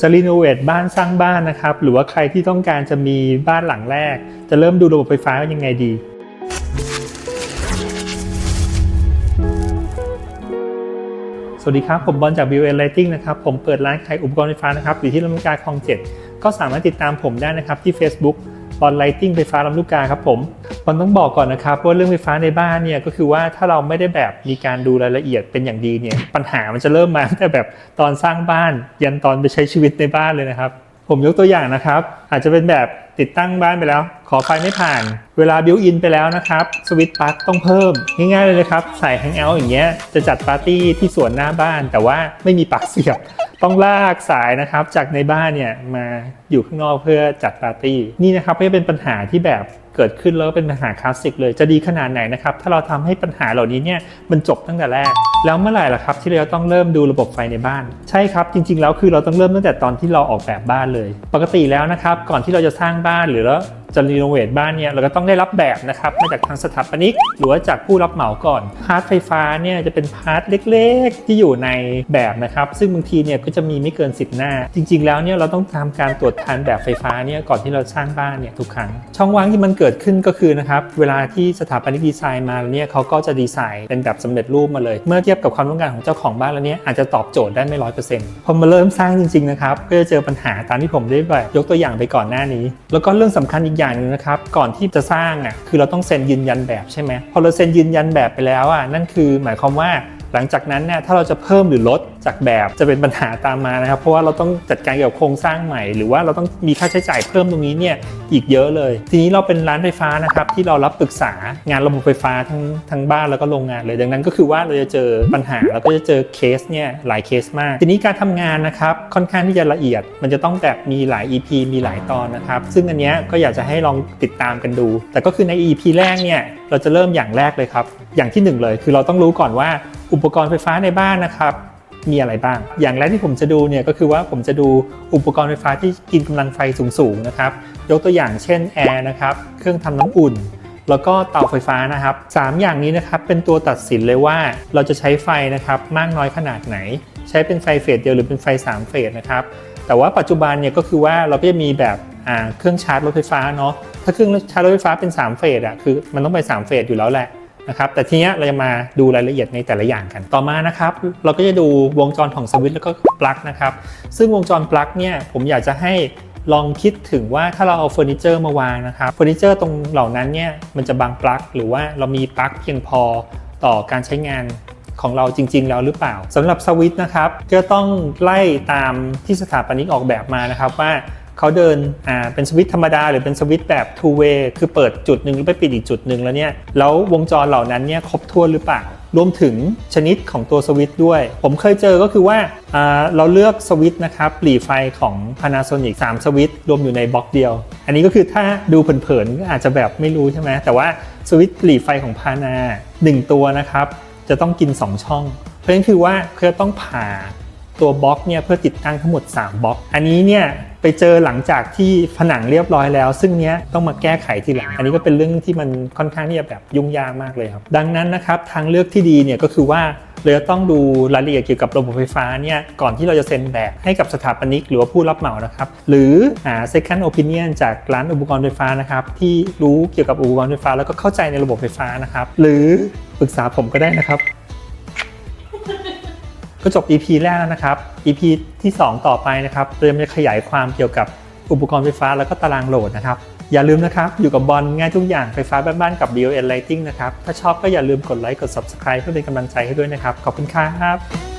จะรีโนเวทบ้านสร้างบ้านนะครับ หรือว่าใครที่ต้องการจะมีบ้านหลังแรก จะเริ่มดูระบบไฟฟ้ายังไงดี สวัสดีครับ ผมบอลจาก b ิวเอ Lighting นะครับ ผมเปิดร้านขายอุปกรณ์ไฟฟ้านะครับ อยู่ที่ลำลูกกาคลองเจ็ดก็สามารถติดตามผมได้นะครับที่ Facebook บอลไลทิงไฟฟ้าลำลูกกาครับผม ผมต้องบอกก่อนนะครับว่าเรื่องไฟฟ้าในบ้านเนี่ยก็คือว่าถ้าเราไม่ได้แบบมีการดูรายละเอียดเป็นอย่างดีเนี่ยปัญหามันจะเริ่มมาตั้งแต่แบบตอนสร้างบ้านยันตอนไปใช้ชีวิตในบ้านเลยนะครับ ผมยกตัวอย่างนะครับ อาจจะเป็นแบบติดตั้งบ้านไปแล้ว ขอไฟไม่ผ่าน เวลาบิวอินไปแล้วนะครับ สวิตช์ปลั๊กต้องเพิ่ม ง่ายๆเลยนะครับ ใส่แฮงเอาท์อย่างเงี้ยจะจัดปาร์ตี้ที่สวนหน้าบ้าน แต่ว่าไม่มีปลั๊กเสียบ ต้องลากสายนะครับ จากในบ้านเนี่ยมาอยู่ข้างนอกเพื่อจัดปาร์ตี้ นี่นะครับก็จะเป็นปัญหาที่แบบเกิดขึ้นแล้วเป็นปัญหาคลาสสิกเลย จะดีขนาดไหนนะครับ ถ้าเราทำให้ปัญหาเหล่านี้เนี่ยมันจบตั้งแต่แรก แล้วเมื่อไหร่ล่ะครับที่เราต้องเริ่มดูระบบไฟในบ้าน ใช่ครับจริง ๆ แล้วคือเราต้องเริ่มตั้งแต่ตอนที่เราออกแบบบ้านเลย ปกติแล้วนะครับก่อนที่เราจะสร้างบ้านหรือแล้ว จะรีโนเวทบ้านเนี่ยเราก็ต้องได้รับแบบนะครับมาจากทางสถาปนิกหรือว่าจากผู้รับเหมาก่อนพาร์ทไฟฟ้าเนี่ยจะเป็นพาร์ทเล็กๆ ที่อยู่ในแบบนะครับ ซึ่งบางทีเนี่ยก็จะมีไม่เกิน 10 หน้า จริง ๆ แล้วเนี่ยเราต้องทำการตรวจทานแบบไฟฟ้าเนี่ยก่อนที่เราสร้างบ้านเนี่ยทุกครั้ง ช่องว่างที่มันเกิดขึ้นก็คือนะครับเวลาที่สถาปนิกดีไซน์มาแล้วเนี่ยเขาก็จะดีไซน์เป็นแบบสำเร็จรูปมาเลย เมื่อเทียบกับความต้องการของเจ้าของบ้านแล้วเนี่ยอาจจะตอบโจทย์ได้ไม่ร้อยเปอร์เซ็นต์พอมาเริ่มสร้างจริงๆนะครับก็จะเจอปัญหาตามที่ผมได้แบบยกตัวอย่างไปก่อนหน้านี้ แล้วก็เรื่องสำคัญอีกอย่างหนึงนะครับ ก่อนที่จะสร้างอะคือเราต้องเซ็นยืนยันแบบใช่ไหมพอเราเซ็นยืนยันแบบไปแล้วอะนั่นคือหมายความว่า หลังจากนั้นเนี่ยถ้าเราจะเพิ่มหรือลดจากแบบจะเป็นปัญหาตามมานะครับ เพราะว่าเราต้องจัดการเกี่ยวกับโครงสร้างใหม่ หรือว่าเราต้องมีค่าใช้จ่ายเพิ่มตรงนี้เนี่ยอีกเยอะเลย ทีนี้เราเป็นร้านไฟฟ้านะครับที่เรารับปรึกษางานระบบไฟฟ้าทั้งทั้งบ้านแล้วก็โรงงานเลยดังนั้นก็คือว่าเราจะเจอปัญหาแล้วก็จะเจอเคสเนี่ยหลายเคสมาก ทีนี้การทำงานนะครับค่อนข้างที่จะละเอียด มันจะต้องแบบมีหลาย EP มีหลายตอนนะครับซึ่งอันเนี้ยก็อยากจะให้ลองติดตามกันดู แต่ก็คือใน EP แรกเนี่ยเราจะเริ่มอย่างแรกเลยครับอย่างที่หนึ่งเลย คือเราต้องรู้ก่อนว่า อุปกรณ์ไฟฟ้าในบ้านนะครับ มีอะไรบ้าง อย่างแรกที่ผมจะดูเนี่ยก็คือว่าผมจะดูอุปกรณ์ไฟฟ้าที่กินกำลังไฟสูงๆนะครับ ยกตัวอย่างเช่นแอร์นะครับ เครื่องทำน้ำอุ่น แล้วก็เตาไฟฟ้านะครับสามอย่างนี้นะครับเป็นตัวตัดสินเลยว่าเราจะใช้ไฟนะครับมากน้อยขนาดไหน ใช้เป็นไฟเฟสเดียวหรือเป็นไฟ 3 เฟสนะครับ แต่ว่าปัจจุบันเนี่ยก็คือว่าเราก็จะมีแบบเครื่องชาร์จรถไฟฟ้าเนาะ ถ้าเครื่องชาร์จรถไฟฟ้าเป็น 3 เฟสอะคือมันต้องไป 3 เฟสอยู่แล้วแหละ นะครับแต่ทีเนี้ยเราจะมาดูรายละเอียดในแต่ละอย่างกันต่อมานะครับ เราก็จะดูวงจรของสวิตช์แล้วก็ปลั๊กนะครับ ซึ่งวงจรปลั๊กเนี่ยผมอยากจะให้ลองคิดถึงว่าถ้าเราเอาเฟอร์นิเจอร์มาวางนะครับเฟอร์นิเจอร์ตรงเหล่านั้นเนี่ยมันจะบังปลั๊กหรือว่าเรามีปลั๊กเพียงพอต่อการใช้งานของเราจริง ๆ แล้วหรือเปล่าสำหรับสวิตช์นะครับก็ต้องไล่ตามที่สถาปนิกออกแบบมานะครับว่า เขาเดินอ่าเป็นสวิตธรรมดาหรือเป็นสวิตแบบ two way คือเปิดจุดหนึ่งแล้วไปปิดอีกจุดหนึ่งแล้วเนี่ยแล้ววงจรเหล่านั้นเนี่ยครบถ้วนหรือเปล่ารวมถึงชนิดของตัวสวิตด้วย ผมเคยเจอก็คือว่าอ่าเราเลือกสวิตนะครับหลีไฟของ Panasonic 3 สวิตรวมอยู่ในบล็อกเดียว อันนี้ก็คือถ้าดูเผินๆก็อาจจะแบบไม่รู้ใช่ไหมแต่ว่าสวิตหลีไฟของพานาหนึ่งตัวนะครับ จะต้องกิน 2 ช่อง เพราะฉะนั้นคือว่าเพื่อต้องผ่า ตัวบล็อกเนี่ยเพื่อติดตั้งทั้งหมด 3บล็อก อันนี้เนี่ยไปเจอหลังจากที่ผนังเรียบร้อยแล้ว ซึ่งเนี้ยต้องมาแก้ไขทีหลัง อันนี้ก็เป็นเรื่องที่มันค่อนข้างที่จะแบบยุ่งยากมากเลยครับ ดังนั้นนะครับทางเลือกที่ดีเนี่ยก็คือว่าเราจะต้องดูรายละเอียดเกี่ยวกับระบบไฟฟ้าเนี่ยก่อนที่เราจะเซ็นแบบให้กับสถาปนิกหรือว่าผู้รับเหมานะครับ หรือหา second opinion จากร้านอุปกรณ์ไฟฟ้านะครับที่รู้เกี่ยวกับอุปกรณ์ไฟฟ้า แล้วก็เข้าใจในระบบไฟฟ้านะครับ หรือปรึกษาผมก็ได้นะครับ ก็จบ EP แรกแล้วนะครับ EP ที่ 2 ต่อไปนะครับเตรียมจะขยายความเกี่ยวกับอุปกรณ์ไฟฟ้าแล้วก็ตารางโหลดนะครับ อย่าลืมนะครับ อยู่กับบอลง่ายทุกอย่างไฟฟ้าบ้านๆกับ BON Lighting นะครับ ถ้าชอบก็อย่าลืมกดไลค์กด Subscribe เพื่อเป็นกำลังใจให้ด้วยนะครับ ขอบคุณครับ